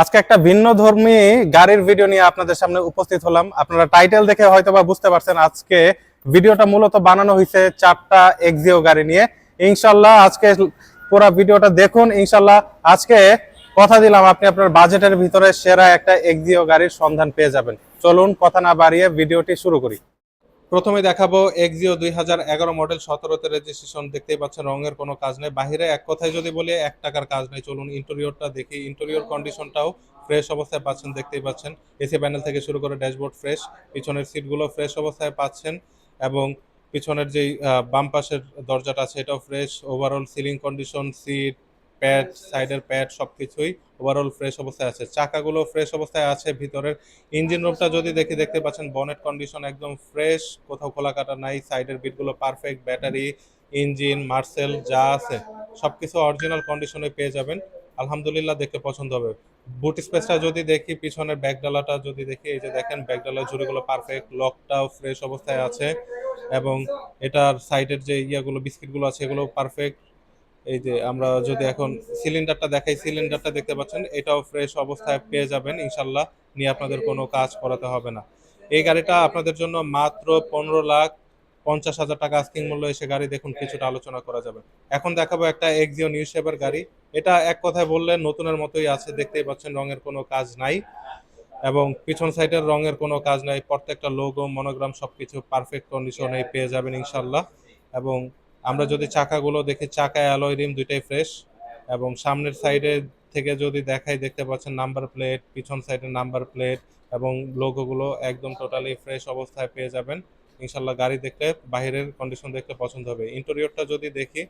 আজকে একটা ভিন্ন ধর্মী গাড়ির ভিডিও নিয়ে আপনাদের সামনে উপস্থিত হলাম। আপনারা টাইটেল দেখে হয়তো বা বুঝতে পারছেন আজকে ভিডিওটা মূলত বানানো হয়েছে চারটা এক্সিও গাড়ি নিয়ে। ইনশাল্লাহ আজকে পুরো ভিডিওটা দেখুন। ইনশাল্লাহ আজকে কথা দিলাম, আপনি আপনার বাজেটের ভিতরে সেরা একটা এক্সিও গাড়ির সন্ধান পেয়ে যাবেন। চলুন কথা না বাড়িয়ে ভিডিওটি শুরু করি। প্রথমে দেখাবো এক্সিও দুই হাজার এগারো মডেল সতেরোতে রেজিস্ট্রেশন দেখতেই পাচ্ছেন, রঙের কোনো কাজ নেই। বাইরে এক কথায় যদি বলি, এক টাকার কাজ নেই। চলুন ইন্টেরিয়রটা দেখি। ইন্টেরিয়র কন্ডিশনটাও ফ্রেশ অবস্থায় পাচ্ছেন, দেখতেই পাচ্ছেন। এসি প্যানেল থেকে শুরু করে ড্যাশবোর্ড ফ্রেশ পিছনের সিটগুলো ফ্রেশ অবস্থায় পাচ্ছেন এবং পিছনের যেই বাম পাশের দরজাটা এটাও fresh overall ceiling condition seat pad, সাইডের প্যাড সবকিছুই ওভারঅল ফ্রেশ অবস্থায় আছে। চাকাগুলো ফ্রেশ অবস্থায় আছে, ভিতরের ইঞ্জিন রুমটা যদি দেখি, দেখতে পাচ্ছেন বনেট কন্ডিশন একদম ফ্রেশ কোথাও খোলা কাটা নাই সাইডের বিটগুলো পারফেক্ট ব্যাটারি ইঞ্জিন মার্সেল যা আছে, সবকিছু অরিজিনাল কন্ডিশনে পেয়ে যাবেন। আলহামদুলিল্লাহ দেখতে পছন্দ হবে। বুট স্পেসটা যদি দেখি, পিছনের ব্যাকডালাটা যদি দেখি, এই যে দেখেন ব্যাকডালার ঝুড়িগুলো পারফেক্ট লকটাও ফ্রেশ অবস্থায় আছে এবং এটার সাইডের যে ইয়াগুলো বিস্কিটগুলো আছে এগুলো পারফেক্ট এই যে আমরা যদি এখন সিলিন্ডারটা দেখাই সিলিন্ডারটা দেখতে পাচ্ছেন, এটাও ফ্রেশ অবস্থায় পেয়ে যাবেন, ইনশাল্লাহ নিয়ে আপনাদের কোনো কাজ করাতে হবে না। এই গাড়িটা আপনাদের জন্য মাত্র পনেরো লাখ পঞ্চাশ হাজার টাকা আস্কিং মূল্য এসে গাড়ি দেখুন, কিছুটা আলোচনা করা যাবে। এখন দেখাবো একটা এক্সিও নিউ শেপের গাড়ি। এটা এক কথায় বললে নতুনের মতোই আছে, দেখতেই পাচ্ছেন রঙের কোনো কাজ নাই এবং পিছন সাইডের রঙের কোনো কাজ নাই, প্রত্যেকটা লোগো মনোগ্রাম সবকিছু পারফেক্ট কন্ডিশনে পেয়ে যাবেন ইনশাল্লাহ এবং আমরা যদি চাকাগুলো দেখি চাকায় অ্যালয় রিম দুইটাই ফ্রেশ এবং সামনের সাইডে থেকে যদি দেখাই, দেখতে পাচ্ছেন নাম্বার প্লেট পিছন সাইডের নাম্বার প্লেট এবং লোগোগুলো একদম টোটালি ফ্রেশ অবস্থায় পেয়ে যাবেন। ইনশাল্লাহ গাড়ি দেখলে বাইরের কন্ডিশন দেখলে পছন্দ হবে। ইন্টেরিয়রটা যদি দেখি,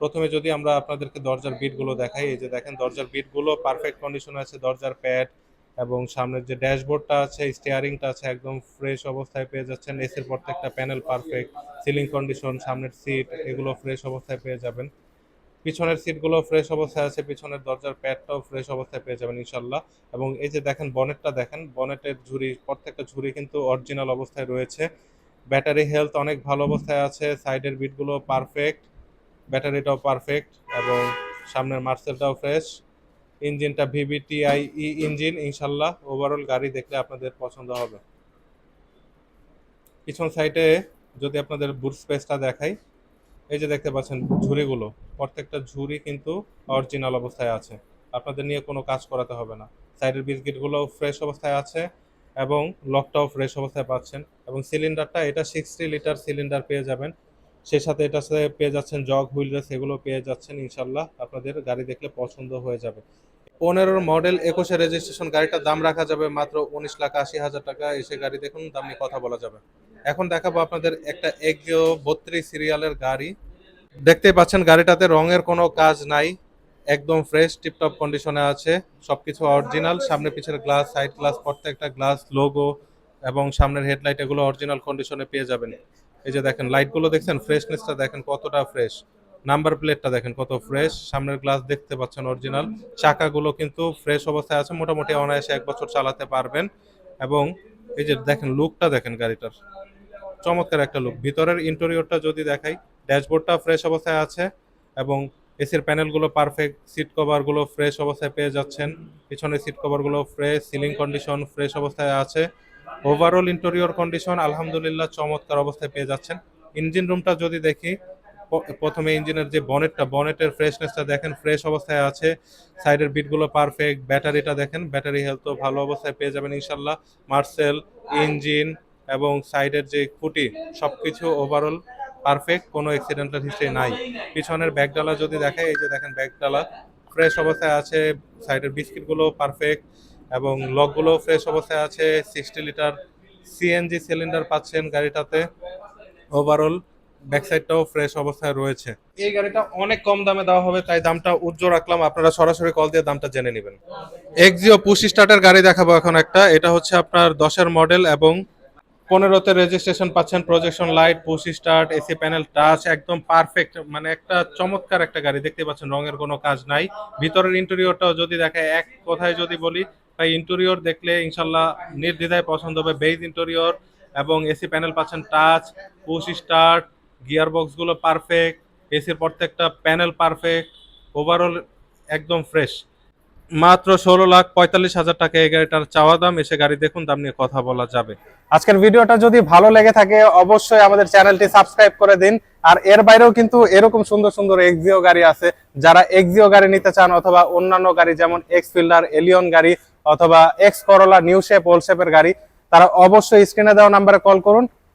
প্রথমে যদি আমরা আপনাদেরকে দরজার বিটগুলো দেখাই, এই যে দেখেন দরজার বিটগুলো পারফেক্ট কন্ডিশনে আছে, দরজার প্যাড এবং সামনের যে ড্যাশবোর্ডটা আছে, স্টিয়ারিংটা আছে, একদম ফ্রেশ অবস্থায় পেয়ে যাচ্ছেন। এসির প্রত্যেকটা প্যানেল পারফেক্ট। সিলিং কন্ডিশন, সামনের সিট, এগুলো ফ্রেশ অবস্থায় পেয়ে যাবেন। পিছনের সিটগুলো ফ্রেশ অবস্থায় আছে, পিছনের দরজার প্যাডটাও ফ্রেশ অবস্থায় পেয়ে যাবেন ইনশাল্লাহ এবং এই যে দেখেন, বনেটটা দেখেন, বনেটের ঝুড়ি, প্রত্যেকটা ঝুড়ি কিন্তু অরিজিনাল অবস্থায় রয়েছে। ব্যাটারি হেলথ অনেক ভালো অবস্থায় আছে, সাইডের বিটগুলো পারফেক্ট, ব্যাটারিটাও পারফেক্ট এবং সামনের মার্সেলটাও ফ্রেশ। ইঞ্জিনটা ভিভিটিআই ই ইঞ্জিন ইনশাল্লাহ ওভারঅল গাড়ি দেখলে আপনাদের পছন্দ হবে। পিছন সাইডে যদি আপনাদের বুট স্পেসটা দেখাই, এই যে দেখতে পাচ্ছেন ঝুড়িগুলো, প্রত্যেকটা ঝুড়ি কিন্তু অরিজিনাল অবস্থায় আছে। আপনাদের নিয়ে কোনো কাজ করাতে হবে না। সাইডের বিস্কিটগুলো ফ্রেশ অবস্থায় আছে এবং লকটাও ফ্রেশ অবস্থায় পাচ্ছেন এবং সিলিন্ডারটা এটা সিক্সটি লিটার সিলিন্ডার পেয়ে যাবেন। সেই সাথে এটা সাথে পেয়ে যাচ্ছেন জগ হুইল রেস এগুলো পেয়ে যাচ্ছেন, ইনশাল্লাহ আপনাদের গাড়ি দেখলে পছন্দ হয়ে যাবে। পনেরোর মডেল একুশে রেজিস্ট্রেশন গাড়িটার দাম রাখা যাবে মাত্র উনিশ লাখ আশি হাজার টাকা। এসে গাড়ি দেখুন, দাম নিয়ে কথা বলা যাবে। এখন দেখাবো আপনাদের একটা এগিও বত্রিশ সিরিয়ালের গাড়ি। দেখতেই পাচ্ছেন, গাড়িটাতে রঙের কোনো কাজ নাই। একদম ফ্রেশ টিপটপ কন্ডিশনে আছে। সবকিছু অরিজিনাল সামনে পিছের গ্লাস সাইড গ্লাস প্রত্যেকটা গ্লাস লোগো এবং সামনের হেডলাইট এগুলো অরিজিনাল কন্ডিশনে পেয়ে যাবেন। এই যে দেখেন লাইটগুলো দেখছেন ফ্রেশনেসটা দেখেন কতটা ফ্রেশ নাম্বার প্লেটটা দেখেন কত ফ্রেশ সামনের গ্লাস দেখতে পাচ্ছেন অরিজিনাল চাকাগুলো কিন্তু ফ্রেশ অবস্থায় আছে, মোটামুটি অনায়াসে এক বছর চালাতে পারবেন। এবং এই যে দেখেন লুকটা দেখেন গাড়িটার। চমৎকার একটা লুক ভিতরের ইন্টেরিয়রটা যদি দেখাই ড্যাশবোর্ডটা ফ্রেশ অবস্থায় আছে এবং এসির প্যানেলগুলো পারফেক্ট সিট কভারগুলো ফ্রেশ অবস্থায় পেয়ে যাচ্ছেন। পিছনের সিট কভারগুলো ফ্রেশ সিলিং কন্ডিশন ফ্রেশ অবস্থায় আছে। ওভারঅল ইন্টেরিয়র কন্ডিশন আলহামদুলিল্লাহ চমৎকার অবস্থায় পেয়ে যাচ্ছেন। ইঞ্জিন রুমটা যদি দেখি প্রথমে ইঞ্জিনের যে বনেটটা বনেটের ফ্রেশনেসটা দেখেন ফ্রেশ অবস্থায় আছে। সাইডের বিটগুলো পারফেক্ট ব্যাটারিটা দেখেন ব্যাটারি হেলথও ভালো অবস্থায় পেয়ে যাবেন ইনশাল্লাহ মার্সেল ইঞ্জিন এবং সাইডের যে খুঁটি, সবকিছু ওভারঅল পারফেক্ট কোনো অ্যাক্সিডেন্টাল হিস্ট্রি নাই। পিছনের ব্যাগডালা যদি দেখে এই যে দেখেন ব্যাগডালা ফ্রেশ অবস্থায় আছে সাইডের বিস্কিটগুলো পারফেক্ট এবং লকগুলো ফ্রেশ অবস্থায় আছে। সিক্সটি লিটার সিএনজি সিলিন্ডার পাচ্ছেন গাড়িটাতে। ওভারঅল ব্যাক সাইডটাও ফ্রেশ অবস্থায় রয়েছে। এই গাড়িটা অনেক কম দামে দেওয়া হবে তাই দামটা উজ্জ্বল রাখলাম। আপনারা সরাসরি কল দিয়ে দামটা জেনে নেবেন। এক্সিও পুশ স্টার্টের গাড়ি দেখাবো এখন একটা। এটা হচ্ছে আপনার দশের মডেল এবং পনেরোতে রেজিস্ট্রেশন পাচ্ছেন projection light push start AC panel touch একদম পারফেক্ট মানে একটা চমৎকার একটা গাড়ি দেখতে পাচ্ছেন রঙের কোনো কাজ নাই। ভিতরের ইন্টেরিয়রটাও যদি দেখায় এক কথায় যদি বলি ভাই ইন্টেরিয়র দেখলে ইনশাল্লাহ নির্দ্বিধায় পছন্দ হবে। বেজ ইন্টেরিয়র এবং এসি প্যানেল পাচ্ছেন টাচ পুশ স্টার্ট গিয়ার বক্সগুলো পারফেক্ট এসির প্রত্যেকটা প্যানেল পারফেক্ট ওভারঅল একদম ফ্রেশ মাত্র ষোলো লাখ পঁয়তাল্লিশ হাজার টাকা এই গাড়িটার চাওয়া দাম, এসে গাড়ি দেখুন, দাম নিয়ে কথা বলা যাবে। আজকের ভিডিওটা যদি ভালো লেগে থাকে, অবশ্যই আমাদের চ্যানেলটি সাবস্ক্রাইব করে দিন। আর এর বাইরেও কিন্তু এরকম সুন্দর সুন্দর এক্সিও গাড়ি আছে। যারা এক্সিও গাড়ি নিতে চান, অথবা অন্যান্য গাড়ি যেমন এক্স ফিল্ডার এলিয়ন গাড়ি, অথবা X Corolla new shape old শেপের গাড়ি, তারা অবশ্যই স্ক্রিনে দেওয়া নাম্বারে কল করুন।